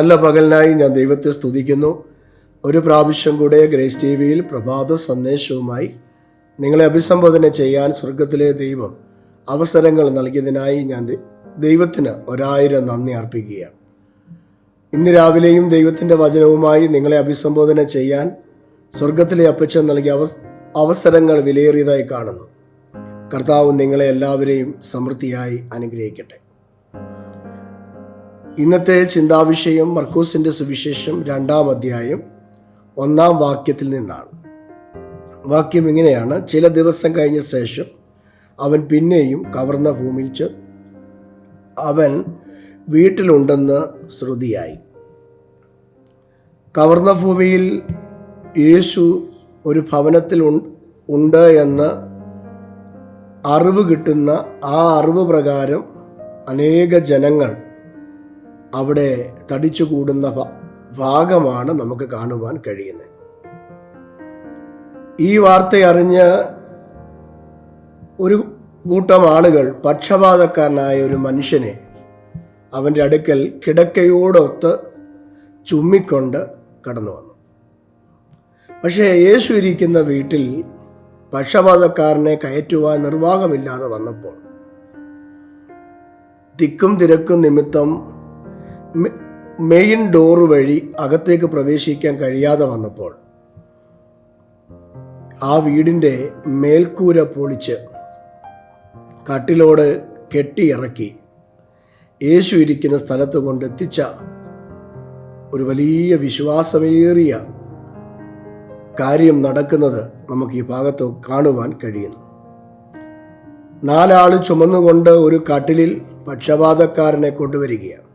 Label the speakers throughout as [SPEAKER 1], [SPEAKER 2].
[SPEAKER 1] നല്ല പകലിനായി ഞാൻ ദൈവത്തെ സ്തുതിക്കുന്നു. ഒരു പ്രാവശ്യം കൂടെ ഗ്രേസ് ടി വിയിൽ പ്രഭാത സന്ദേശവുമായി നിങ്ങളെ അഭിസംബോധന ചെയ്യാൻ സ്വർഗത്തിലെ ദൈവം അവസരങ്ങൾ നൽകിയതിനായി ഞാൻ ദൈവത്തിന് ഒരായിരം നന്ദി അർപ്പിക്കുകയാണ്. ഇന്ന് രാവിലെയും ദൈവത്തിന്റെ വചനവുമായി നിങ്ങളെ അഭിസംബോധന ചെയ്യാൻ സ്വർഗത്തിലെ അപ്പച്ചൻ നൽകിയ അവസ് അവസരങ്ങൾ വിലയേറിയതായി കാണുന്നു. കർത്താവ് നിങ്ങളെ എല്ലാവരെയും സമൃദ്ധിയായി അനുഗ്രഹിക്കട്ടെ. ഇന്നത്തെ ചിന്താവിഷയം മർക്കൂസിന്റെ സുവിശേഷം രണ്ടാം അധ്യായം ഒന്നാം വാക്യത്തിൽ നിന്നാണ്. വാക്യം ഇങ്ങനെയാണ്. ചില ദിവസം കഴിഞ്ഞ ശേഷം അവൻ പിന്നെയും കവർന്ന ഭൂമിയിൽ ചെ അവൻ വീട്ടിലുണ്ടെന്ന് ശ്രുതിയായി. കവർന്ന ഭൂമിയിൽ യേശു ഒരു ഭവനത്തിൽ ഉണ്ട് എന്ന് അറിവ് കിട്ടുന്ന ആ അറിവ് പ്രകാരം അനേക ജനങ്ങൾ അവിടെ തടിച്ചുകൂടുന്ന ഭാഗമാണ് നമുക്ക് കാണുവാൻ കഴിയുന്നത്. ഈ വാർത്ത അറിഞ്ഞ് ഒരു കൂട്ടം ആളുകൾ പക്ഷപാതക്കാരനായ ഒരു മനുഷ്യനെ അവന്റെ അടുക്കൽ കിടക്കയോടൊത്ത് ചുമ്മിക്കൊണ്ട് കടന്നു വന്നു. പക്ഷേ യേശു ഇരിക്കുന്ന വീട്ടിൽ പക്ഷപാതക്കാരനെ കയറ്റുവാൻ നിർവാഹമില്ലാതെ വന്നപ്പോൾ തിക്കും തിരക്കും നിമിത്തം മെയിൻ ഡോർ വഴി അകത്തേക്ക് പ്രവേശിക്കാൻ കഴിയാതെ വന്നപ്പോൾ ആ വീടിന്റെ മേൽക്കൂര പൊളിച്ച് കട്ടിലോട് കെട്ടിയിറക്കി യേശു ഇരിക്കുന്ന സ്ഥലത്ത് കൊണ്ടെത്തിച്ച ഒരു വലിയ വിശ്വാസമേറിയ കാര്യം നടക്കുന്നത് നമുക്ക് ഈ ഭാഗത്ത് കാണുവാൻ കഴിയുന്നു. നാലാൾ ചുമന്നുകൊണ്ട് ഒരു കട്ടിലിൽ പക്ഷപാതക്കാരനെ കൊണ്ടുവരികയാണ്.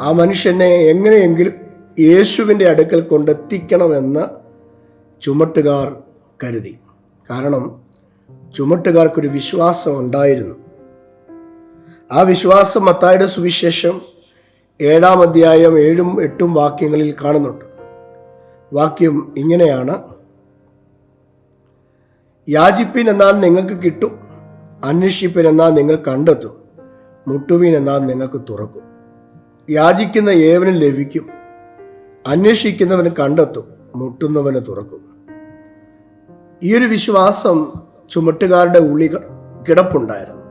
[SPEAKER 1] ആ മനുഷ്യനെ എങ്ങനെയെങ്കിലും യേശുവിന്റെ അടുക്കൽ കൊണ്ടെത്തിക്കണമെന്ന് ചുമട്ടുകാർ കരുതി. കാരണം ചുമട്ടുകാർക്കൊരു വിശ്വാസം ഉണ്ടായിരുന്നു. ആ വിശ്വാസം മത്തായുടെ സുവിശേഷം ഏഴാം അധ്യായം ഏഴും എട്ടും വാക്യങ്ങളിൽ കാണുന്നുണ്ട്. വാക്യം ഇങ്ങനെയാണ്. യാചിപ്പിൻ എന്നാൽ നിങ്ങൾക്ക് കിട്ടും അന്വേഷിപ്പിൻ എന്നാൽ നിങ്ങൾ കണ്ടെത്തും മുട്ടുവിൻ എന്നാൽ നിങ്ങൾക്ക് തുറക്കും. യാചിക്കുന്ന ഏവനും ലഭിക്കും. അന്വേഷിക്കുന്നവന് കണ്ടെത്തും മുട്ടുന്നവന് തുറക്കും. ഈ ഒരു വിശ്വാസം ചുമട്ടുകാരുടെ ഉള്ളി കിടപ്പുണ്ടായിരുന്നു.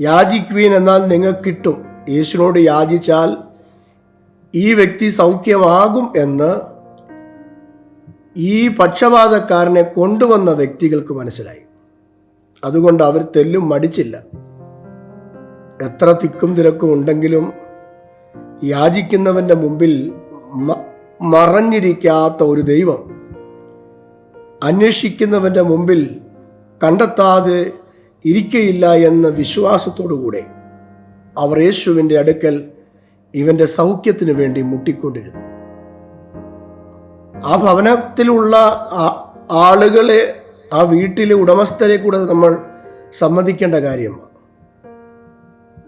[SPEAKER 1] യാചിക്കുവീൻ എന്നാൽ നിങ്ങൾക്ക് കിട്ടും. യേശുവിനോട് യാചിച്ചാൽ ഈ വ്യക്തി സൗഖ്യമാകും എന്ന് ഈ പക്ഷപാതക്കാരനെ കൊണ്ടുവന്ന വ്യക്തികൾക്ക് മനസ്സിലായി. അതുകൊണ്ട് അവർ തെല്ലും മടിച്ചില്ല. എത്ര തിക്കും തിരക്കും ഉണ്ടെങ്കിലും യാചിക്കുന്നവന്റെ മുമ്പിൽ മറഞ്ഞിരിക്കാത്ത ഒരു ദൈവം. അന്വേഷിക്കുന്നവന്റെ മുമ്പിൽ കണ്ടെത്താതെ ഇരിക്കയില്ല എന്ന വിശ്വാസത്തോടുകൂടെ അവർ യേശുവിന്റെ അടുക്കൽ ഇവന്റെ സൗഖ്യത്തിന് വേണ്ടി മുട്ടിക്കൊണ്ടിരുന്നു. ആ ഭവനത്തിലുള്ള ആളുകളെ ആ വീട്ടിലെ ഉടമസ്ഥരെ കൂടെ നമ്മൾ സമ്മതിക്കേണ്ട കാര്യമാണ്.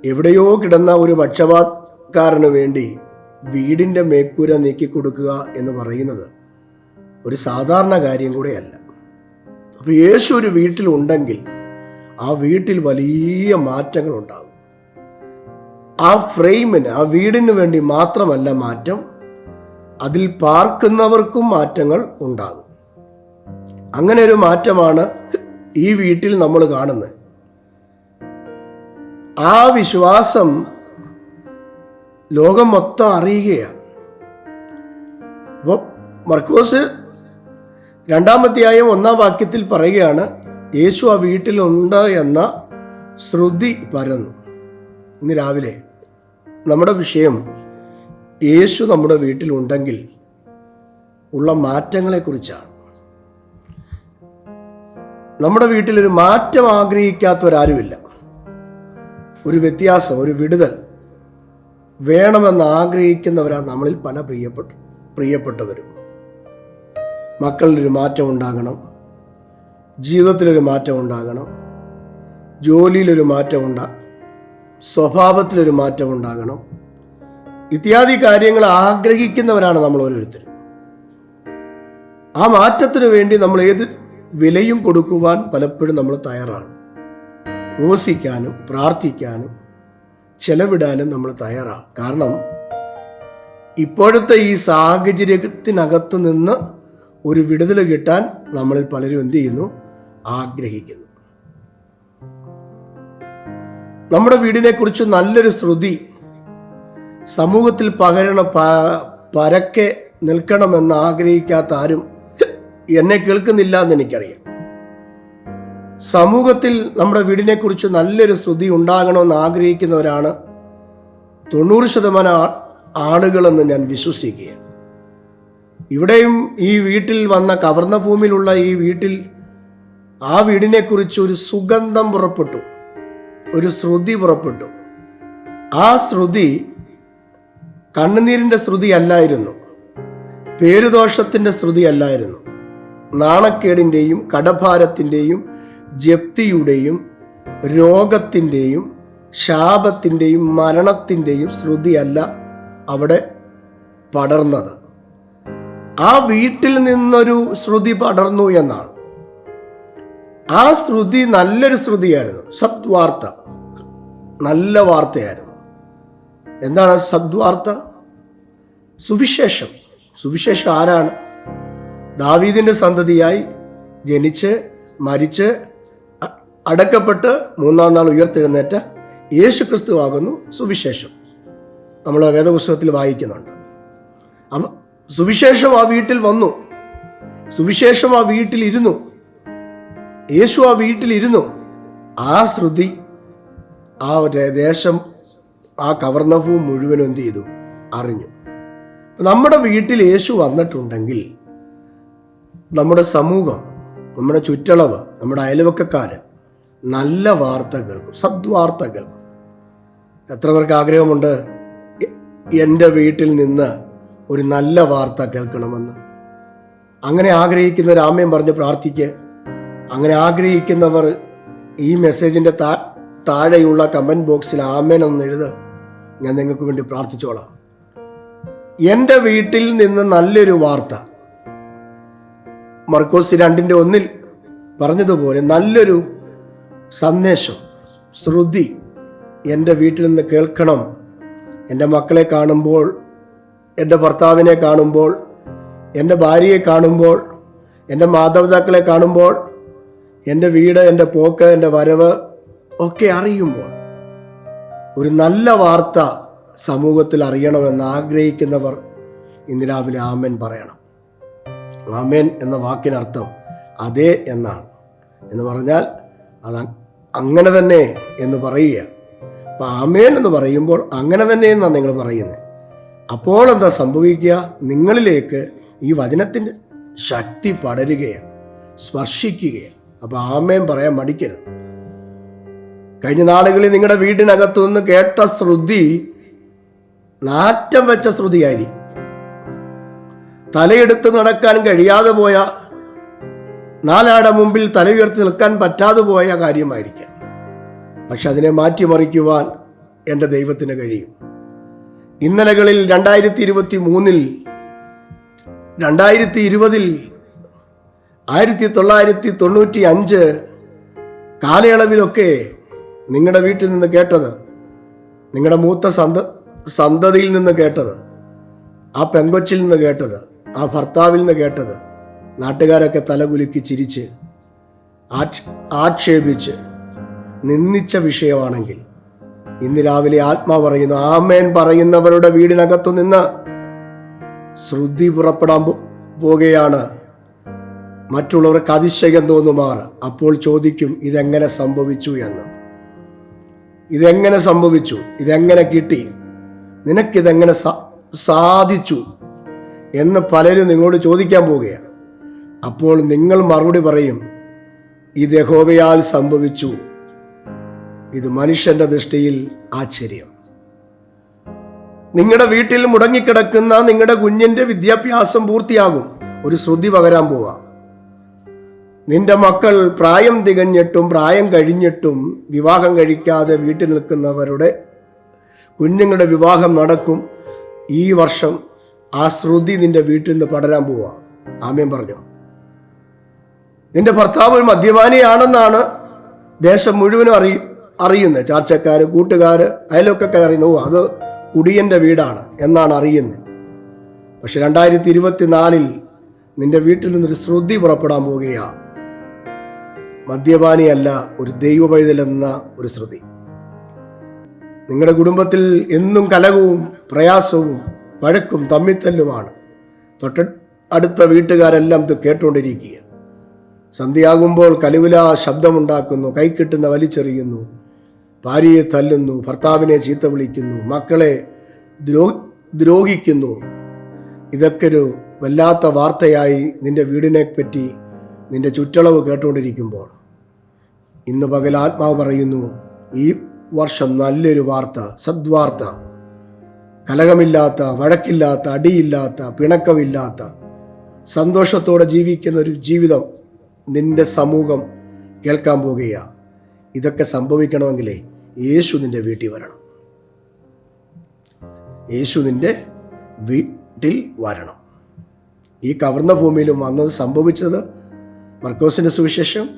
[SPEAKER 1] എവിടെയോ കിടന്ന ഒരു പക്ഷപാതക്കാരന് വേണ്ടി വീടിന്റെ മേക്കൂര നീക്കി കൊടുക്കുക എന്ന് പറയുന്നത് ഒരു സാധാരണ കാര്യം കൂടെയല്ല. അപ്പോൾ യേശു ഒരു വീട്ടിൽ ഉണ്ടെങ്കിൽ ആ വീട്ടിൽ വലിയ മാറ്റങ്ങൾ ഉണ്ടാകും. ആ ഫ്രെയിമിന് ആ വീടിന് വേണ്ടി മാത്രമല്ല മാറ്റം അതിൽ പാർക്കുന്നവർക്കും മാറ്റങ്ങൾ ഉണ്ടാകും. അങ്ങനെ ഒരു മാറ്റമാണ് ഈ വീട്ടിൽ നമ്മൾ കാണുന്നത്. ആ വിശ്വാസം ലോകം മൊത്തം അറിയുകയാണ്. അപ്പോൾ മർക്കോസ് രണ്ടാമധ്യായം ഒന്നാം വാക്യത്തിൽ പറയുകയാണ് യേശു ആ വീട്ടിലുണ്ട് എന്ന ശ്രുതി പരന്നു. ഇന്ന് രാവിലെ നമ്മുടെ വിഷയം യേശു നമ്മുടെ വീട്ടിലുണ്ടെങ്കിൽ ഉള്ള മാറ്റങ്ങളെക്കുറിച്ചാണ്. നമ്മുടെ വീട്ടിലൊരു മാറ്റം ആഗ്രഹിക്കാത്തവരാരുമില്ല. ഒരു വ്യത്യാസം ഒരു വിടുതൽ വേണമെന്ന് ആഗ്രഹിക്കുന്നവരാണ് നമ്മളിൽ പല പ്രിയപ്പെട്ട പ്രിയപ്പെട്ടവരും. മക്കളിലൊരു മാറ്റം ഉണ്ടാകണം. ജീവിതത്തിലൊരു മാറ്റം ഉണ്ടാകണം. ജോലിയിലൊരു മാറ്റം ഉണ്ടാ സ്വഭാവത്തിലൊരു മാറ്റം ഉണ്ടാകണം. ഇത്യാദി കാര്യങ്ങൾ ആഗ്രഹിക്കുന്നവരാണ് നമ്മൾ ഓരോരുത്തരും. ആ മാറ്റത്തിന് വേണ്ടി നമ്മൾ ഏത് വിലയും കൊടുക്കുവാൻ പലപ്പോഴും നമ്മൾ തയ്യാറാണ്. ഉപസിക്കാനും പ്രാർത്ഥിക്കാനും ചെലവിടാനും നമ്മൾ തയ്യാറാണ്. കാരണം ഇപ്പോഴത്തെ ഈ സാഹചര്യത്തിനകത്തു നിന്ന് ഒരു വിടുതൽ കിട്ടാൻ നമ്മളിൽ പലരും എന്ത് ചെയ്യുന്നു? ആഗ്രഹിക്കുന്നു. നമ്മുടെ വീടിനെക്കുറിച്ച് നല്ലൊരു ശ്രുതി സമൂഹത്തിൽ പകരണ പരക്കെ നിൽക്കണമെന്ന് ആഗ്രഹിക്കാത്ത ആരും എന്നെ കേൾക്കുന്നില്ല എന്ന് എനിക്കറിയാം. സമൂഹത്തിൽ നമ്മുടെ വീടിനെക്കുറിച്ച് നല്ലൊരു ശ്രുതി ഉണ്ടാകണമെന്ന് ആഗ്രഹിക്കുന്നവരാണ് തൊണ്ണൂറ് ശതമാനം ആളുകളെന്ന് ഞാൻ വിശ്വസിക്കുകയാണ്. ഇവിടെയും ഈ വീട്ടിൽ വന്ന കവർന്ന ഭൂമിയിലുള്ള ഈ വീട്ടിൽ ആ വീടിനെക്കുറിച്ച് ഒരു സുഗന്ധം പുറപ്പെട്ടു. ഒരു ശ്രുതി പുറപ്പെട്ടു. ആ ശ്രുതി കണ്ണുനീരിന്റെ ശ്രുതി അല്ലായിരുന്നു. പേരുദോഷത്തിന്റെ ശ്രുതി അല്ലായിരുന്നു. നാണക്കേടിന്റെയും കടഭാരത്തിന്റെയും ജപ്തിയുടെയും രോഗത്തിന്റെയും ശാപത്തിന്റെയും മരണത്തിന്റെയും ശ്രുതിയല്ല അവിടെ പടർന്നത്. ആ വീട്ടിൽ നിന്നൊരു ശ്രുതി പടർന്നു എന്നാണ്. ആ ശ്രുതി നല്ലൊരു ശ്രുതിയായിരുന്നു. സദ്വാർത്ത. നല്ല വാർത്തയായിരുന്നു. എന്താണ് സദ്വാർത്ത? സുവിശേഷം. സുവിശേഷം ആരാണ്? ദാവീദിന്റെ സന്തതിയായി ജനിച്ച് മരിച്ച് അടക്കപ്പെട്ട് മൂന്നാം നാൾ ഉയർത്തെഴുന്നേറ്റ യേശു ക്രിസ്തു ആകുന്നു സുവിശേഷം. നമ്മൾ വേദപുസ്തകത്തിൽ വായിക്കുന്നുണ്ട്. അപ്പം സുവിശേഷം ആ വീട്ടിൽ വന്നു. സുവിശേഷം ആ വീട്ടിലിരുന്നു യേശു ആ വീട്ടിലിരുന്നു ആ ശ്രുതി ആ ദേശം ആ കവർണവും മുഴുവനും എന്ത് ചെയ്തു? അറിഞ്ഞു. നമ്മുടെ വീട്ടിൽ യേശു വന്നിട്ടുണ്ടെങ്കിൽ നമ്മുടെ സമൂഹം നമ്മുടെ ചുറ്റളവ് നമ്മുടെ അയൽവക്കക്കാര് നല്ല വാർത്ത കേൾക്കും സദ്വാർത്ത കേൾക്കും. എത്ര പേർക്ക് ആഗ്രഹമുണ്ട് എന്റെ വീട്ടിൽ നിന്ന് ഒരു നല്ല വാർത്ത കേൾക്കണമെന്ന്? അങ്ങനെ ആഗ്രഹിക്കുന്ന രാമയും പറഞ്ഞ് പ്രാർത്ഥിക്കുക അങ്ങനെ ആഗ്രഹിക്കുന്നവർ ഈ മെസ്സേജിന്റെ താ താഴെയുള്ള കമന്റ് ബോക്സിൽ ആമേൻ എഴുത്. ഞാൻ നിങ്ങൾക്ക് വേണ്ടി പ്രാർത്ഥിച്ചോളാം. എന്റെ വീട്ടിൽ നിന്ന് നല്ലൊരു വാർത്ത. മർക്കോസ് രണ്ടിന്റെ ഒന്നിൽ പറഞ്ഞതുപോലെ നല്ലൊരു സന്ദേശം ശ്രുതി എന്റെ വീട്ടിൽ നിന്ന് കേൾക്കണം. എന്റെ മക്കളെ കാണുമ്പോൾ എന്റെ ഭർത്താവിനെ കാണുമ്പോൾ എന്റെ ഭാര്യയെ കാണുമ്പോൾ എന്റെ മാതാപിതാക്കളെ കാണുമ്പോൾ എന്റെ വീട് എന്റെ പോക്ക് എന്റെ വരവ് ഒക്കെ അറിയുമ്പോൾ ഒരു നല്ല വാർത്ത സമൂഹത്തിൽ അറിയണമെന്ന് ആഗ്രഹിക്കുന്നവർ ഇന്ന് രാവിലെ ആമേൻ പറയണം. ആമേൻ എന്ന വാക്കിനർത്ഥം അതേ എന്നാണ്. എന്ന് പറഞ്ഞാൽ അത് അങ്ങനെ തന്നെ എന്ന് പറയുക. അപ്പം ആമേൻ എന്ന് പറയുമ്പോൾ അങ്ങനെ തന്നെ എന്നാണ് നിങ്ങൾ പറയുന്നത് അപ്പോൾ എന്താ സംഭവിക്കുക? നിങ്ങളിലേക്ക് ഈ വചനത്തിന്റെ ശക്തി പടരുകയാണ് സ്പർശിക്കുകയാണ്. അപ്പോൾ ആമേൻ പറയാൻ മടിക്കരുത്. കഴിഞ്ഞ നാളുകളിൽ നിങ്ങളുടെ വീടിനകത്തു നിന്ന് കേട്ട ശ്രുതി നാറ്റം വെച്ച ശ്രുതിയായിരിക്കും. തലയെടുത്ത് നടക്കാൻ കഴിയാതെ പോയ നാലാടെ മുമ്പിൽ തലയുയർത്തി നിൽക്കാൻ പറ്റാതെ പോയ കാര്യമായിരിക്കാം. പക്ഷെ അതിനെ മാറ്റിമറിക്കുവാൻ എന്റെ ദൈവത്തിന് കഴിയും. ഇന്നലകളിൽ രണ്ടായിരത്തി ഇരുപത്തി മൂന്നിൽ രണ്ടായിരത്തി ഇരുപതിൽ ആയിരത്തി തൊള്ളായിരത്തി തൊണ്ണൂറ്റി അഞ്ച് കാലയളവിലൊക്കെ നിങ്ങളുടെ വീട്ടിൽ നിന്ന് കേട്ടത് നിങ്ങളുടെ മൂത്ത സന്ത സന്തതിയിൽ നിന്ന് കേട്ടത് ആ പെങ്കൊച്ചിൽ നിന്ന് കേട്ടത് ആ ഭർത്താവിൽ നിന്ന് കേട്ടത് നാട്ടുകാരൊക്കെ തലകുലുക്കി ചിരിച്ച് ആക്ഷ- ആക്ഷേപിച്ച് നിന്ദിച്ച വിഷയമാണെങ്കിൽ ഇന്ന് രാവിലെ ആത്മാ പറയുന്നു ആമേൻ പറയുന്നവരുടെ വീടിനകത്തു നിന്ന് ശ്രുതി പുറപ്പെടാൻ പോവുകയാണ് മറ്റുള്ളവർക്ക് അതിശയം തോന്നുമാർ. അപ്പോൾ ചോദിക്കും ഇതെങ്ങനെ സംഭവിച്ചു എന്ന്? ഇതെങ്ങനെ സംഭവിച്ചു? ഇതെങ്ങനെ കിട്ടി? നിനക്കിതെങ്ങനെ സാധിച്ചു? എന്ന് പലരും നിങ്ങളോട് ചോദിക്കാൻ പോവുകയാണ്. അപ്പോൾ നിങ്ങൾ മറുപടി പറയും ഇത് യഹോവയാൽ സംഭവിച്ചു. ഇത് മനുഷ്യന്റെ ദൃഷ്ടിയിൽ ആശ്ചര്യം. നിങ്ങളുടെ വീട്ടിൽ മുടങ്ങിക്കിടക്കുന്ന നിങ്ങളുടെ കുഞ്ഞിന്റെ വിദ്യാഭ്യാസം പൂർത്തിയാകും. ഒരു ശ്രുതി പകരാൻ പോവാ. നിന്റെ മക്കൾ പ്രായം തികഞ്ഞിട്ടും പ്രായം കഴിഞ്ഞിട്ടും വിവാഹം കഴിക്കാതെ വീട്ടിൽ നിൽക്കുന്നവരുടെ കുഞ്ഞുങ്ങളുടെ വിവാഹം നടക്കും. ഈ വർഷം ആ ശ്രുതി നിന്റെ വീട്ടിൽ നിന്ന് പടരാൻ പോവാ. ആമേൻ പറഞ്ഞു. നിന്റെ ഭർത്താവ് ഒരു മദ്യപാനിയാണെന്നാണ് ദേശം മുഴുവനും അറിയ അറിയുന്നത്. ചാർച്ചക്കാർ കൂട്ടുകാർ അയലൊക്കെ അറിയുന്നു ഓ അത് കുടിയന്റെ വീടാണ് എന്നാണ് അറിയുന്നത്. പക്ഷെ രണ്ടായിരത്തി ഇരുപത്തി നാലിൽ നിന്റെ വീട്ടിൽ നിന്നൊരു ശ്രുതി പുറപ്പെടാൻ പോവുകയാണ് മദ്യപാനിയല്ല ഒരു ദൈവ പൈതലെന്ന ഒരു ശ്രുതി. നിങ്ങളുടെ കുടുംബത്തിൽ എന്നും കലകവും പ്രയാസവും വഴക്കും തമ്മിത്തല്ലുമാണ്. തൊട്ട അടുത്ത വീട്ടുകാരെല്ലാം ഇത് കേട്ടുകൊണ്ടിരിക്കുക സന്ധ്യയാകുമ്പോൾ കലുവില ശബ്ദമുണ്ടാക്കുന്നു കൈക്കിട്ടുന്ന വലിച്ചെറിയുന്നു ഭാര്യയെ തല്ലുന്നു ഭർത്താവിനെ ചീത്ത വിളിക്കുന്നു മക്കളെ ദ്രോ ദ്രോഹിക്കുന്നു. ഇതൊക്കെ ഒരു വല്ലാത്ത വാർത്തയായി നിന്റെ വീടിനെ പറ്റി നിന്റെ ചുറ്റളവ് കേട്ടുകൊണ്ടിരിക്കുമ്പോൾ. ഇന്ന് പകൽ ആത്മാവ് പറയുന്നു ഈ വർഷം നല്ലൊരു വാർത്ത സദ്വാർത്ത. കലകമില്ലാത്ത വഴക്കില്ലാത്ത അടിയില്ലാത്ത പിണക്കമില്ലാത്ത സന്തോഷത്തോടെ ജീവിക്കുന്ന ഒരു ജീവിതം നിന്റെ സമൂഹം കേൾക്കാൻ പോകുകയാണ് ഇതൊക്കെ സംഭവിക്കണമെങ്കിലേ യേശു നിന്റെ വീട്ടിൽ വരണം. യേശു നിന്റെ വീട്ടിൽ വരണം. ഈ കവർന്ന ഭൂമിയിലും വന്നത് സംഭവിച്ചത് മർക്കോസിന്റെ സുവിശേഷം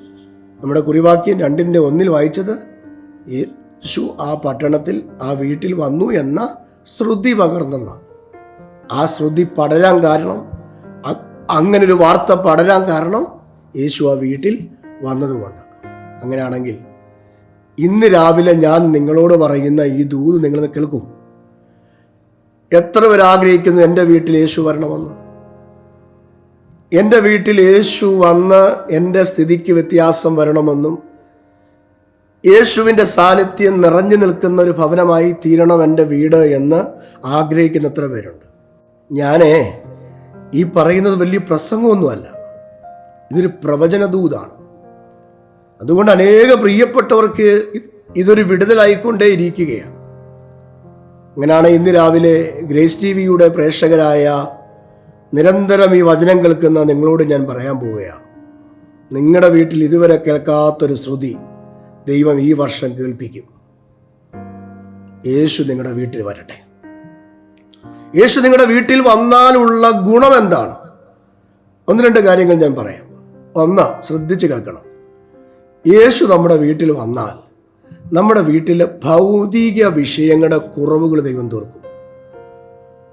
[SPEAKER 1] നമ്മുടെ കുറിവാക്യം രണ്ടിന്റെ ഒന്നിൽ വായിച്ചത് യേശു ആ പട്ടണത്തിൽ ആ വീട്ടിൽ വന്നു എന്ന ശ്രുതി പകർന്നെന്ന. ആ ശ്രുതി പടരാൻ കാരണം അങ്ങനൊരു വാർത്ത പടരാൻ കാരണം യേശു ആ വീട്ടിൽ വന്നതുകൊണ്ട്. അങ്ങനെയാണെങ്കിൽ ഇന്ന് രാവിലെ ഞാൻ നിങ്ങളോട് പറയുന്ന ഈ ദൂത് നിങ്ങൾ കേൾക്കും. എത്ര പേരാഗ്രഹിക്കുന്നു എന്റെ വീട്ടിൽ യേശു വരണമെന്ന്? എന്റെ വീട്ടിൽ യേശു വന്ന് എന്റെ സ്ഥിതിക്ക് വ്യത്യാസം വരണമെന്നും യേശുവിന്റെ സാന്നിധ്യം നിറഞ്ഞു നിൽക്കുന്ന ഒരു ഭവനമായി തീരണം എന്റെ വീട് എന്ന് ആഗ്രഹിക്കുന്ന എത്ര പേരുണ്ട്? ഞാനേ ഈ പറയുന്നത് വലിയ പ്രസംഗമൊന്നുമല്ല. ഇതൊരു പ്രവചനദൂതാണ്. അതുകൊണ്ട് അനേക പ്രിയപ്പെട്ടവർക്ക് ഇത് ഇതൊരു വിടുതലായിക്കൊണ്ടേ ഇരിക്കുകയാണ് അങ്ങനെയാണ് ഇന്ന് രാവിലെ ഗ്രേസ് ടി വിയുടെ പ്രേക്ഷകരായ നിരന്തരം ഈ വചനം കേൾക്കുന്ന നിങ്ങളോട് ഞാൻ പറയാൻ പോവുകയാണ്. നിങ്ങളുടെ വീട്ടിൽ ഇതുവരെ കേൾക്കാത്തൊരു ശ്രുതി ദൈവം ഈ വർഷം കേൾപ്പിക്കും. യേശു നിങ്ങളുടെ വീട്ടിൽ വരട്ടെ. യേശു നിങ്ങളുടെ വീട്ടിൽ വന്നാലുള്ള ഗുണം എന്താണ്? ഒന്ന് രണ്ട് കാര്യങ്ങൾ ഞാൻ പറയാം. ഒന്ന് ശ്രദ്ധിച്ച് കേൾക്കണം. യേശു നമ്മുടെ വീട്ടിൽ വന്നാൽ നമ്മുടെ വീട്ടിൽ ഭൗതിക വിഷയങ്ങളുടെ കുറവുകൾ ദൈവം തീർക്കും.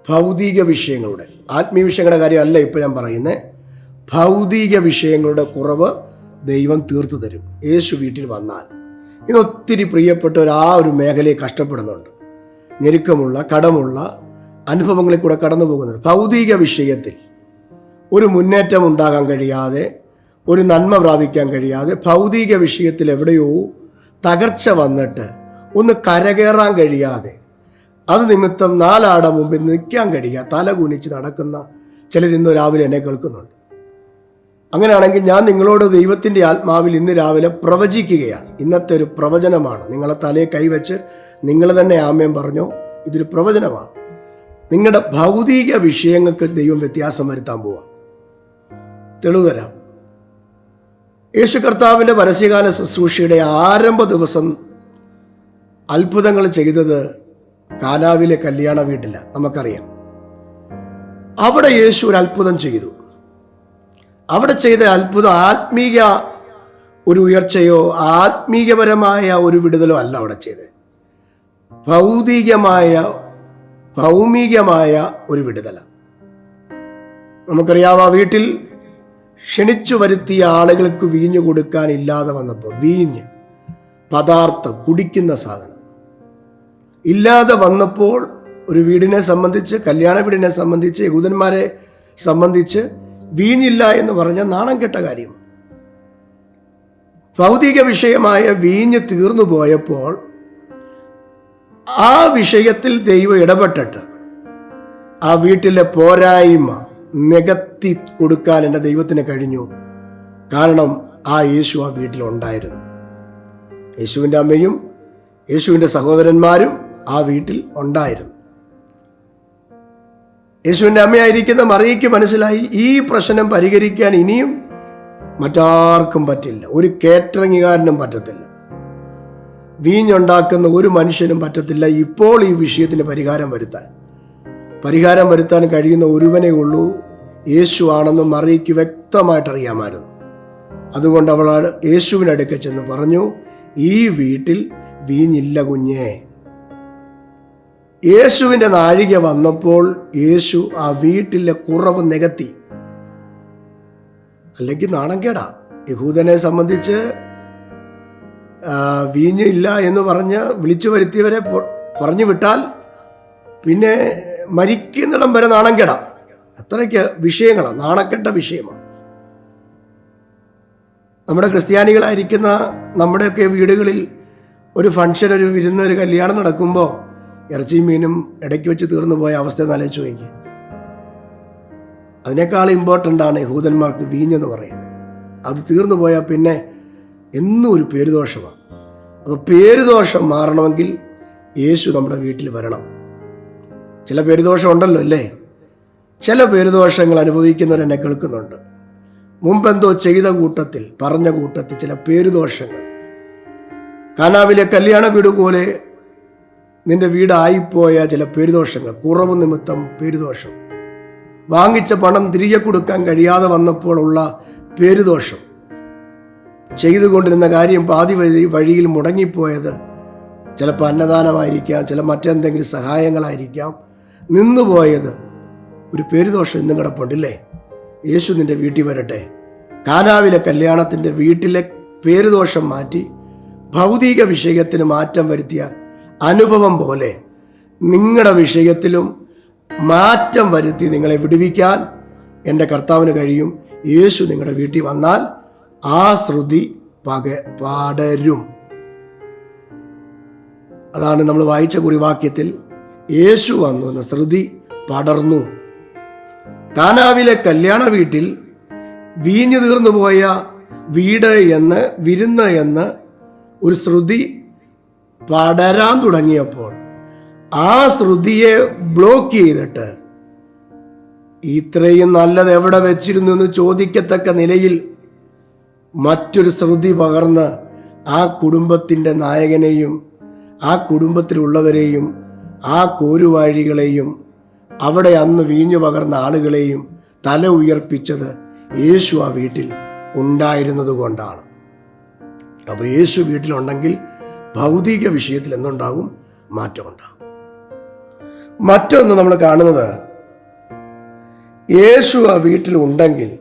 [SPEAKER 1] ഭൗതിക വിഷയങ്ങളുടെ ആത്മീയ വിഷയങ്ങളുടെ കാര്യമല്ല ഇപ്പോൾ ഞാൻ പറയുന്നത് ഭൗതിക വിഷയങ്ങളുടെ കുറവ് ദൈവം തീർത്തു തരും. യേശു വീട്ടിൽ വന്നാൽ ഇന്ന് ഒത്തിരി പ്രിയപ്പെട്ടവർ ആ ഒരു മേഖലയെ കഷ്ടപ്പെടുന്നുണ്ട്. ഞെരുക്കമുള്ള കടമുള്ള അനുഭവങ്ങളിൽ കൂടെ കടന്നു പോകുന്നുണ്ട് ഭൗതിക വിഷയത്തിൽ ഒരു മുന്നേറ്റം ഉണ്ടാകാൻ കഴിയാതെ ഒരു നന്മ പ്രാപിക്കാൻ കഴിയാതെ ഭൗതിക വിഷയത്തിൽ എവിടെയോ തകർച്ച വന്നിട്ട് ഒന്ന് കരകയറാൻ കഴിയാതെ അത് നിമിത്തം നാലാട മുമ്പിൽ നിൽക്കാൻ കഴിയുക തല കുനിച്ച് നടക്കുന്ന ചിലർ ഇന്ന് രാവിലെ എന്നെ കേൾക്കുന്നുണ്ട്. അങ്ങനെയാണെങ്കിൽ ഞാൻ നിങ്ങളോട് ദൈവത്തിന്റെ ആത്മാവിൽ ഇന്ന് രാവിലെ പ്രവചിക്കുകയാണ്. ഇന്നത്തെ ഒരു പ്രവചനമാണ്. നിങ്ങളെ തലയെ കൈവച്ച് നിങ്ങൾ തന്നെ ആമയം പറഞ്ഞോ? ഇതൊരു പ്രവചനമാണ്. നിങ്ങളുടെ ഭൗതിക വിഷയങ്ങൾക്ക് ദൈവം വ്യത്യാസം വരുത്താൻ പോവാം. തെളിവ് തരാം. യേശു കർത്താവിന്റെ പരസ്യകാല ശുശ്രൂഷയുടെ ആരംഭ ദിവസം അത്ഭുതങ്ങൾ ചെയ്തത് കാനാവിലെ കല്യാണ വീട്ടില നമുക്കറിയാം. അവിടെ യേശു ഒരു അത്ഭുതം ചെയ്തു. അവിടെ ചെയ്ത അത്ഭുത ആത്മീയ ഒരു ഉയർച്ചയോ ആത്മീയപരമായ ഒരു വിടുതലോ അല്ല അവിടെ ചെയ്തത്. ഭൗതികമായ ഭൗമികമായ ഒരു വിടുതല. നമുക്കറിയാം ആ വീട്ടിൽ ക്ഷണിച്ചു വരുത്തിയ ആളുകൾക്ക് വീഞ്ഞു കൊടുക്കാൻ ഇല്ലാതെ വന്നപ്പോൾ വീഞ്ഞ് പദാർത്ഥം കുടിക്കുന്ന സാധനം. ഇല്ലാതെ വന്നപ്പോൾ ഒരു വീടിനെ സംബന്ധിച്ച് കല്യാണ വീടിനെ സംബന്ധിച്ച് യഹൂദന്മാരെ സംബന്ധിച്ച് വീഞ്ഞില്ല എന്ന് പറഞ്ഞ നാണം കെട്ട കാര്യം. ഭൗതിക വിഷയമായ വീഞ്ഞ് തീർന്നു പോയപ്പോൾ ആ വിഷയത്തിൽ ദൈവം ഇടപെട്ടിട്ട് ആ വീട്ടിലെ പോരായ്മ നികത്തി കൊടുക്കാൻ എന്റെ ദൈവത്തിന് കഴിഞ്ഞു. കാരണം ആ യേശു ആ വീട്ടിലുണ്ടായിരുന്നു. യേശുവിന്റെ അമ്മയും യേശുവിന്റെ സഹോദരന്മാരും ആ വീട്ടിൽ ഉണ്ടായിരുന്നു. യേശുവിന്റെ അമ്മയായിരിക്കുന്ന മറിയയ്ക്ക് മനസ്സിലായി ഈ പ്രശ്നം പരിഹരിക്കാൻ ഇനിയും മറ്റാർക്കും പറ്റില്ല. ഒരു കേറ്ററിങ്ങുകാരനും പറ്റത്തില്ല. വീഞ്ഞുണ്ടാക്കുന്ന ഒരു മനുഷ്യനും പറ്റത്തില്ല. ഇപ്പോൾ ഈ വിഷയത്തിന് പരിഹാരം വരുത്താൻ. പരിഹാരം വരുത്താൻ കഴിയുന്ന ഒരുവനേ ഉള്ളൂ. യേശു ആണെന്ന് മറിയയ്ക്ക് വ്യക്തമായിട്ടറിയാമായിരുന്നു. അതുകൊണ്ട് അവൾ യേശുവിനടുക്കെ ചെന്ന് പറഞ്ഞു ഈ വീട്ടിൽ വീഞ്ഞില്ല കുഞ്ഞേ. യേശുവിന്റെ നാഴിക വന്നപ്പോൾ യേശു ആ വീട്ടിലെ കുറവ് നികത്തി. അല്ലെങ്കിൽ നാണം കേടാ. യഹൂദനെ സംബന്ധിച്ച് വീഞ്ഞില്ല എന്ന് പറഞ്ഞ് വിളിച്ചു വരുത്തിയവരെ പറഞ്ഞു വിട്ടാൽ പിന്നെ മരിക്കുന്നിടം വരെ നാണംകെട അത്രയ്ക്ക് വിഷയങ്ങളാണ് നാണക്കെട്ട വിഷയമാണ്. നമ്മുടെ ക്രിസ്ത്യാനികളായിരിക്കുന്ന നമ്മുടെയൊക്കെ വീടുകളിൽ ഒരു ഫംഗ്ഷൻ ഒരു വിരുന്ന് ഒരു കല്യാണം നടക്കുമ്പോൾ ഇറച്ചിയും മീനും ഇടയ്ക്ക് വെച്ച് തീർന്നു പോയ അവസ്ഥ നലച്ചു നോക്കി അതിനേക്കാൾ ഇമ്പോർട്ടന്റ് ആണ് യഹൂദന്മാർക്ക് വീഞ്ഞെന്ന് പറയുന്നത്. അത് തീർന്നു പോയാൽ പിന്നെ എന്നും ഒരു പേരുദോഷമാണ്. അപ്പോൾ പേരുദോഷം മാറണമെങ്കിൽ യേശു നമ്മുടെ വീട്ടിൽ വരണം. ചില പേരുദോഷം ഉണ്ടല്ലോ അല്ലേ? ചില പേരുദോഷങ്ങൾ അനുഭവിക്കുന്നവർ എന്നെ കേൾക്കുന്നുണ്ട്. മുമ്പെന്തോ ചെയ്ത കൂട്ടത്തിൽ പറഞ്ഞ കൂട്ടത്തിൽ ചില പേരുദോഷങ്ങൾ. കാനാവിലെ കല്യാണ വീട് പോലെ നിന്റെ വീടായിപ്പോയ ചില പേരുദോഷങ്ങൾ. കുറവ് നിമിത്തം പേരുദോഷം. വാങ്ങിച്ച പണം തിരികെ കൊടുക്കാൻ കഴിയാതെ വന്നപ്പോഴുള്ള പേരുദോഷം. ചെയ്തുകൊണ്ടിരുന്ന കാര്യം പാതി വഴി വഴിയിൽ മുടങ്ങിപ്പോയത് ചിലപ്പോൾ അന്നദാനമായിരിക്കാം ചില മറ്റെന്തെങ്കിലും സഹായങ്ങളായിരിക്കാം. നിന്നുപോയത്. ഒരു പേരുദോഷം ഇന്നും കിടപ്പുണ്ടല്ലേ? യേശു നിന്റെ വീട്ടിൽ വരട്ടെ. കാനാവിലെ കല്യാണത്തിന്റെ വീട്ടിലെ പേരുദോഷം മാറ്റി ഭൗതിക വിഷയത്തിന് മാറ്റം വരുത്തിയ അനുഭവം പോലെ നിങ്ങളുടെ വിഷയത്തിലും മാറ്റം വരുത്തി നിങ്ങളെ വിടുവിക്കാൻ എന്റെ കർത്താവിന് കഴിയും. യേശു നിങ്ങളുടെ വീട്ടിൽ വന്നാൽ ആ ശ്രുതി പക പാടരും. അതാണ് നമ്മൾ വായിച്ച കുറിവാക്യത്തിൽ യേശു വന്നു എന്ന ശ്രുതി പടർന്നു. കാനാവിലെ കല്യാണ വീട്ടിൽ വീഞ്ഞു തീർന്നു പോയ വീട് എന്ന് വിരുന്ന് എന്ന് ഒരു ശ്രുതി പടരാൻ തുടങ്ങിയപ്പോൾ ആ ശ്രുതിയെ ബ്ലോക്ക് ചെയ്തിട്ട് ഇത്രയും നല്ലത് എവിടെ വെച്ചിരുന്നു എന്ന് ചോദിക്കത്തക്ക നിലയിൽ മറ്റൊരു ശ്രുതി പകർന്ന് ആ കുടുംബത്തിന്റെ നായകനെയും ആ കുടുംബത്തിലുള്ളവരെയും ആ കോരുവാഴികളെയും അവിടെ അന്ന് വീഞ്ഞു പകർന്ന ആളുകളെയും തല ഉയർപ്പിച്ചത് യേശു ആ വീട്ടിൽ ഉണ്ടായിരുന്നത് കൊണ്ടാണ്. അപ്പോൾ യേശു വീട്ടിലുണ്ടെങ്കിൽ ഭൗതിക വിഷയത്തിൽ എന്തുണ്ടാകും? മാറ്റമുണ്ടാകും മറ്റൊന്ന് നമ്മൾ കാണുന്നത് യേശു ആ വീട്ടിൽ ഉണ്ടെങ്കിൽ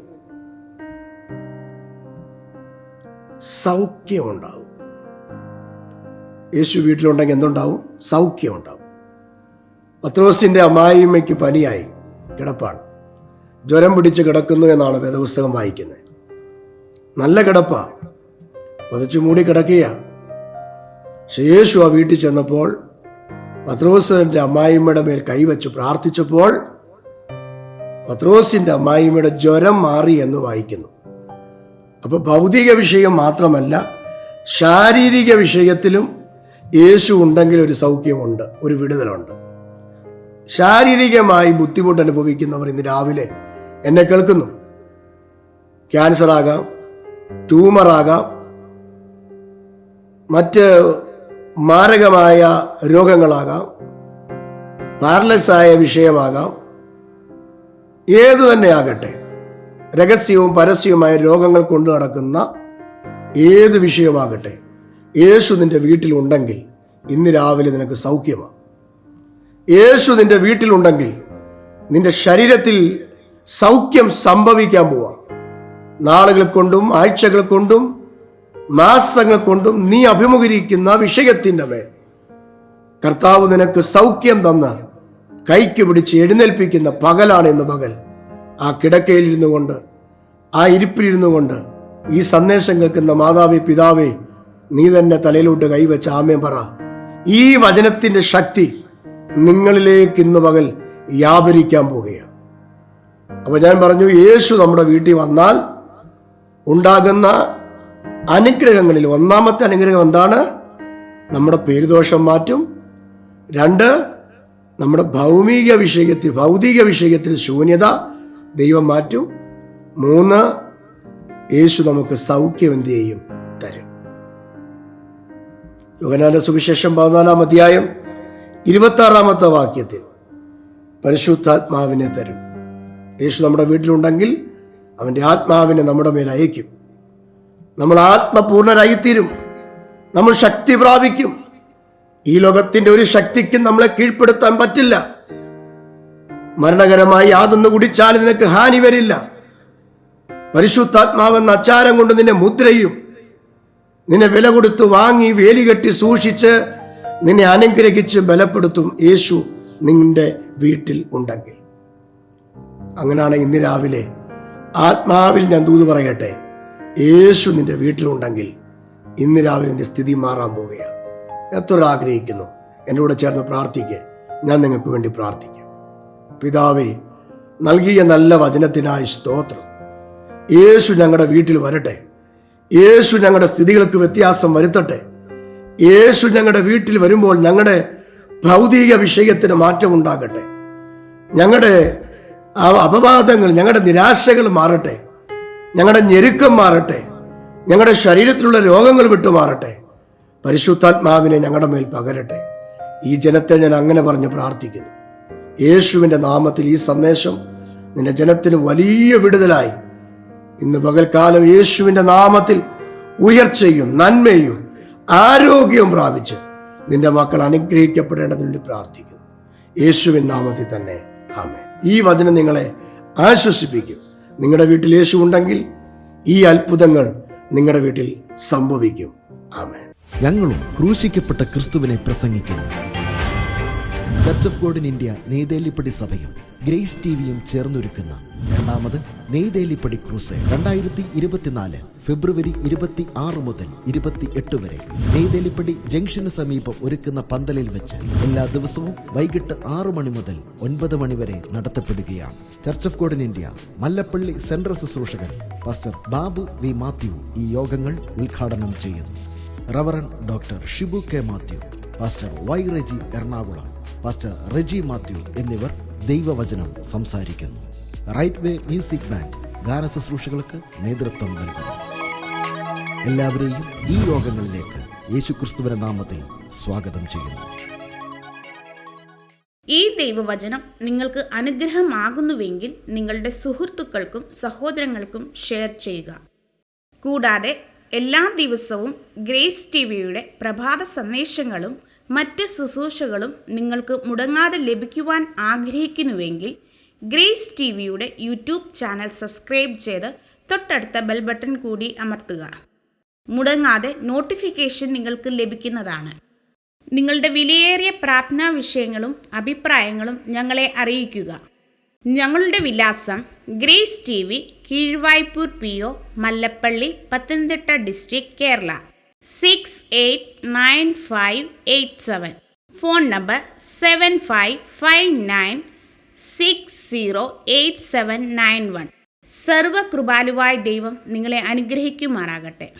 [SPEAKER 1] സൗഖ്യമുണ്ടാവും യേശു വീട്ടിലുണ്ടെങ്കിൽ എന്തുണ്ടാവും സൗഖ്യമുണ്ടാവും പത്രോസിന്റെ അമ്മായിമ്മയ്ക്ക് പനിയായി. കിടപ്പാണ്. ജ്വരം പിടിച്ച് കിടക്കുന്നു എന്നാണ് വേദപുസ്തകം വായിക്കുന്നത്. നല്ല കിടപ്പാ. പുതച്ചു മൂടി കിടക്കുക യേശു ആ വീട്ടിൽ ചെന്നപ്പോൾ പത്രോസിന്റെ അമ്മായിമ്മയുടെ മേൽ കൈവച്ച് പ്രാർത്ഥിച്ചപ്പോൾ പത്രോസിന്റെ അമ്മായിമ്മയുടെ ജ്വരം മാറി എന്ന് വായിക്കുന്നു. അപ്പോൾ ഭൗതിക വിഷയം മാത്രമല്ല ശാരീരിക വിഷയത്തിലും യേശു ഉണ്ടെങ്കിൽ ഒരു സൗഖ്യമുണ്ട് ഒരു വിടുതലുണ്ട്. ശാരീരികമായി ബുദ്ധിമുട്ട് അനുഭവിക്കുന്നവർ ഇന്ന് രാവിലെ എന്നെ കേൾക്കുന്നു. ക്യാൻസർ ആകാം ട്യൂമർ ആകാം മറ്റ് മാരകമായ രോഗങ്ങളാകാം ആയ വിഷയമാകാം ഏതു തന്നെ ആകട്ടെ രഹസ്യവും പരസ്യവുമായ രോഗങ്ങൾ കൊണ്ടു നടക്കുന്ന ഏത് വിഷയമാകട്ടെ യേശു നിന്റെ വീട്ടിലുണ്ടെങ്കിൽ ഇന്ന് രാവിലെ നിനക്ക് സൗഖ്യമാണ് യേശു നിന്റെ വീട്ടിലുണ്ടെങ്കിൽ നിന്റെ ശരീരത്തിൽ സൗഖ്യം സംഭവിക്കാൻ പോവാം. നാളുകൾ കൊണ്ടും ആഴ്ചകൾ കൊണ്ടും മാസങ്ങൾ കൊണ്ടും നീ അഭിമുഖീകരിക്കുന്ന വിഷയത്തിന്റെ മേൽ. കർത്താവ് നിനക്ക് സൗഖ്യം തന്ന് കൈക്ക് പിടിച്ച് എഴുന്നേൽപ്പിക്കുന്ന പകലാണ് ഇന്ന് പകൽ. ആ കിടക്കയിലിരുന്നു കൊണ്ട് ആ ഇരിപ്പിലിരുന്നു കൊണ്ട് ഈ സന്ദേശം കേൾക്കുന്ന മാതാവി പിതാവേ നീ തന്നെ തലയിലോട്ട് കൈവച്ച് ആമേൻ പറ. ഈ വചനത്തിന്റെ ശക്തി നിങ്ങളിലേക്ക് ഇന്ന് പകൽ വ്യാപരിക്കാൻ പോവുകയാണ്. അപ്പൊ ഞാൻ പറഞ്ഞു യേശു നമ്മുടെ വീട്ടിൽ വന്നാൽ ഉണ്ടാകുന്ന അനുഗ്രഹങ്ങളിൽ ഒന്നാമത്തെ അനുഗ്രഹം എന്താണ്? നമ്മുടെ പേരുദോഷം മാറ്റും. രണ്ട് നമ്മുടെ ഭൗമിക വിഷയത്തിൽ ഭൗതിക വിഷയത്തിൽ ശൂന്യത ദൈവം മാറ്റും. മൂന്ന് യേശു നമുക്ക് സൗഖ്യം എന്ത് ചെയ്യും? തരും. യോഗനാന്റെ സുവിശേഷം പതിനാലാം അധ്യായം ഇരുപത്തി ആറാമത്തെ വാക്യത്തിൽ പരിശുദ്ധാത്മാവിനെ തരും. യേശു നമ്മുടെ വീട്ടിലുണ്ടെങ്കിൽ അവന്റെ ആത്മാവിനെ നമ്മുടെ മേൽ അയക്കും നമ്മൾ ആത്മപൂർണരായിത്തീരും. നമ്മൾ ശക്തി പ്രാപിക്കും. ഈ ലോകത്തിന്റെ ഒരു ശക്തിക്കും നമ്മളെ കീഴ്പ്പെടുത്താൻ പറ്റില്ല. മരണകരമായി യാതൊന്ന് കുടിച്ചാൽ നിനക്ക് ഹാനി വരില്ല. പരിശുദ്ധാത്മാവെന്ന അച്ചാരം കൊണ്ട് നിന്നെ മുദ്രയും. നിന്നെ വില കൊടുത്ത് വാങ്ങി വേലി കെട്ടി സൂക്ഷിച്ച് നിന്നെ അനുഗ്രഹിച്ച് ബലപ്പെടുത്തും യേശു നിന്റെ വീട്ടിൽ ഉണ്ടെങ്കിൽ. അങ്ങനെയാണ് ഇന്ന് രാവിലെ ആത്മാവിൽ ഞാൻ ദൂത് പറയട്ടെ. യേശു നിന്റെ വീട്ടിലുണ്ടെങ്കിൽ ഇന്ന് രാവിലെ നിന്റെ സ്ഥിതി മാറാൻ പോവുകയാണ്. എത്ര ആഗ്രഹിക്കുന്നു? എന്റെ കൂടെ ചേർന്ന് പ്രാർത്ഥിക്കുക ഞാൻ നിങ്ങൾക്ക് വേണ്ടി പ്രാർത്ഥിക്കും. പിതാവേ നൽകിയ നല്ല വചനത്തിനായി സ്തോത്രം. യേശു ഞങ്ങളുടെ വീട്ടിൽ വരട്ടെ. യേശു ഞങ്ങളുടെ സ്ഥിതികൾക്ക് വ്യത്യാസം വരുത്തട്ടെ. യേശു ഞങ്ങളുടെ വീട്ടിൽ വരുമ്പോൾ ഞങ്ങളുടെ ഭൗതിക വിഷയത്തിന് മാറ്റമുണ്ടാകട്ടെ. ഞങ്ങളുടെ അപവാദങ്ങൾ ഞങ്ങളുടെ നിരാശകൾ മാറട്ടെ. ഞങ്ങളുടെ ഞെരുക്കം മാറട്ടെ. ഞങ്ങളുടെ ശരീരത്തിലുള്ള രോഗങ്ങൾ വിട്ടു മാറട്ടെ പരിശുദ്ധാത്മാവിനെ ഞങ്ങളുടെ മേൽ പകരട്ടെ. ഈ ജനത്തെ ഞാൻ അങ്ങനെ പറഞ്ഞ് പ്രാർത്ഥിക്കുന്നു. യേശുവിന്റെ നാമത്തിൽ ഈ സന്ദേശം നിന്റെ ജനത്തിന് വലിയ വിടുതലായി. ഇന്ന് പകൽക്കാലം യേശുവിന്റെ നാമത്തിൽ ഉയർച്ചയും നന്മയും ആരോഗ്യവും പ്രാപിച്ച് നിന്റെ മക്കൾ അനുഗ്രഹിക്കപ്പെടേണ്ടതിന് വേണ്ടി പ്രാർത്ഥിക്കുന്നു. യേശുവിൻ നാമത്തിൽ തന്നെ ആമേ ഈ വചനം നിങ്ങളെ ആശ്വസിപ്പിക്കും. നിങ്ങളുടെ വീട്ടിൽ യേശു ഉണ്ടെങ്കിൽ ഈ അത്ഭുതങ്ങൾ നിങ്ങളുടെ വീട്ടിൽ സംഭവിക്കും. ആമേ
[SPEAKER 2] ഞങ്ങളും ക്രൂശിക്കപ്പെട്ട ക്രിസ്തുവിനെ പ്രസംഗിക്കുന്നു. Church of God in India Neythelippady സഭയും ഗ്രേസ് ടിവിയും ചേർന്നൊരുക്കുന്ന രണ്ടാമത് നെയ്തേലിപ്പടി ക്രൂസ് രണ്ടായിരത്തി ഇരുപത്തിനാല് ഫെബ്രുവരി ഇരുപത്തി ആറ് മുതൽ ഇരുപത്തി എട്ട് വരെ. നെയ്തേലിപ്പടി ജംഗ്ഷന് സമീപം ഒരുക്കുന്ന പന്തലിൽ വെച്ച് എല്ലാ ദിവസവും വൈകിട്ട് ആറ് മണി മുതൽ ഒൻപത് മണി വരെ നടത്തപ്പെടുകയാണ്. Church of God in India Mallappally central ശുശ്രൂഷകൻ pastor Babu V Mathew ഈ യോഗങ്ങൾ ഉദ്ഘാടനം ചെയ്യുന്നു reverend doctor Shibu K Mathew pastor Y Reji Ernakulam pastor Reji Mathew എന്നിവർ ദൈവവചനം സംസാരിക്കുന്നു. റൈറ്റ് വേ മ്യൂസിക് ബാൻഡ് ഗാന ശുശ്രൂഷകൾക്ക് നേതൃത്വം നൽകുന്നു. എല്ലാവരെയും ഈ യോഗങ്ങളിലേക്ക് യേശുക്രിസ്തുവിന്റെ നാമത്തിൽ സ്വാഗതം ചെയ്യുന്നു.
[SPEAKER 3] ഈ ദൈവവചനം നിങ്ങൾക്ക് അനുഗ്രഹമാകുന്നുവെങ്കിൽ നിങ്ങളുടെ സുഹൃത്തുക്കൾക്കും സഹോദരങ്ങൾക്കും ഷെയർ ചെയ്യുക. കൂടാതെ എല്ലാ ദിവസവും ഗ്രേസ് ടി വിയുടെ പ്രഭാത സന്ദേശങ്ങളും മറ്റ് ശുശ്രൂഷകളും നിങ്ങൾക്ക് മുടങ്ങാതെ ലഭിക്കുവാൻ ആഗ്രഹിക്കുന്നുവെങ്കിൽ ഗ്രേസ് ടി വിയുടെ യൂട്യൂബ് ചാനൽ സബ്സ്ക്രൈബ് ചെയ്ത് തൊട്ടടുത്ത ബെൽ ബട്ടൺ കൂടി അമർത്തുക. മുടങ്ങാതെ നോട്ടിഫിക്കേഷൻ നിങ്ങൾക്ക് ലഭിക്കുന്നതാണ്. നിങ്ങളുടെ വിലയേറിയ പ്രാർത്ഥനാ വിഷയങ്ങളും അഭിപ്രായങ്ങളും ഞങ്ങളെ അറിയിക്കുക. ഞങ്ങളുടെ വിലാസം grace T V Keezhvaipur P O Mallappally Pathanamthitta district Kerala. Six eight nine five eight seven phone number seven five five nine six zero eight seven nine one സർവകൃപാലുവായ ദൈവം നിങ്ങളെ അനുഗ്രഹിക്കുമാറാകട്ടെ.